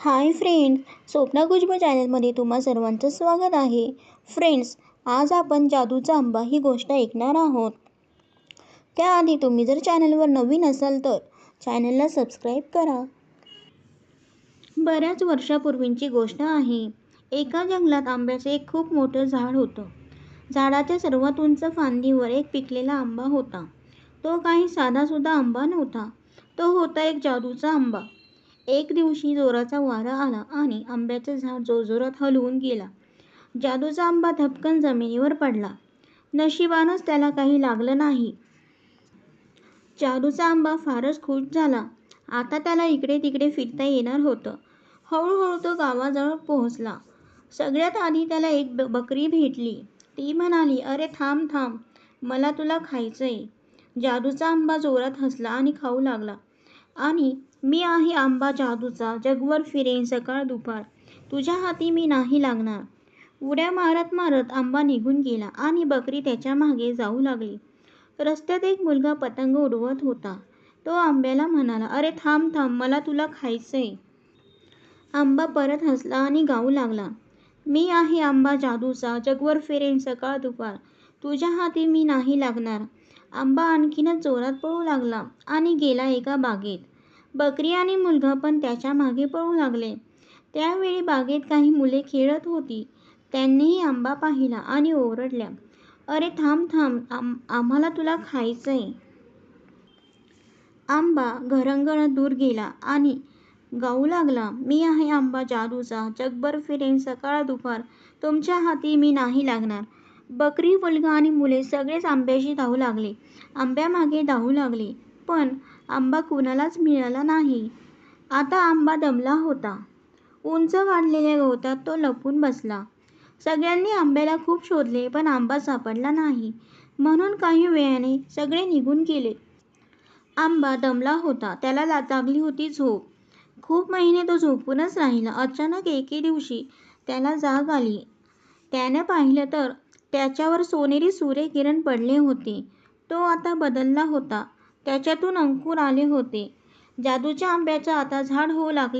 Hi friends Swapna Khushboo चॅनलमध्ये तुम्हा सर्वांचं स्वागत आहे. फ्रेंड्स आज आपण जादूचा आंबा ही गोष्ट ऐकणार आहोत. त्याआधी तुम्ही जर चॅनलवर नवीन असाल तर चॅनलला सबस्क्राईब करा. बऱ्याच वर्षापूर्वींची गोष्ट आहे. एका जंगलात आंब्याचं एक खूप मोठं झाड होतं. झाडाच्या सर्वात उंच फांदीवर एक पिकलेला आंबा होता. तो काही साधासुद्धा आंबा नव्हता. तो होता एक जादूचा आंबा. एक दिवशी जोराचा वारा आला आणि आंब्याचं झाड जोरजोरात हलवून गेला. जादूचा आंबा धपकन जमिनीवर पडला. नशिबानंच त्याला काही लागलं नाही. जादूचा आंबा फारच खुश झाला. आता त्याला इकडे तिकडे फिरता येणार होतं. हळूहळू तो गावाजवळ पोहोचला. सगळ्यात आधी त्याला एक बकरी भेटली. ती म्हणाली अरे थांब थांब. मला तुला खायचंय. जादूचा आंबा जोरात हसला आणि खाऊ लागला. आणि मी आहे आंबा जादूचा जगभर फिरेन सकाळ दुपार. तुझ्या हाती मी नाही लागणार. उड्या मारत मारत आंबा निघून गेला आणि बकरी त्याच्यामागे जाऊ लागली. रस्त्यात एक मुलगा पतंग उडवत होता. तो आंब्याला म्हणाला अरे थांब थांब मला तुला खायचंय. आंबा परत हसला आणि गाऊ लागला. मी आहे आंबा जादूचा जगवर फिरेन सकाळ दुपार. तुझ्या हाती मी नाही लागणार. आंबा आणखीनच जोरात पळू लागला आणि गेला एका बागेत. बकरी आणि मुलगा पण त्याच्यामागे पळू लागले. त्यावेळी बागेत काही मुले खेळत होती. त्यांनीही आंबा पाहिला आणि ओरडल्या अरे थांब थांब आम आम्हाला तुला खायचंय. आंबा घरंगळत दूर गेला आणि गाऊ लागला मी आहे आंबा जादूचा जगभर फिरेन सकाळ दुपार तुमच्या हाती मी नाही लागणार. बकरी मुलगा आणि मुले सगळेच आंब्याशी धावू लागले. आंब्यामागे धावू लागले. पण आंबा कुणालाच मिळाला नाही. आता आंबा दमला होता. उंच वाढलेल्या गवतात तो लपून बसला. सगळ्यांनी आंब्याला खूप शोधले पण आंबा सापडला नाही. म्हणून काही वेळाने सगळे निघून गेले. आंबा दमला होता. त्याला लागली होती झोप. खूप महिने तो झोपूनच राहिला. अचानक एके दिवशी त्याला जाग आली. त्याने पाहिलं तर त्याच्यावर सोनेरी सूर्यकिरण पडले होते. तो आता बदलला होता. त्याच्यातून अंकुर आले होते. जादूच्या आंब्याचं आता झाड होऊ लागले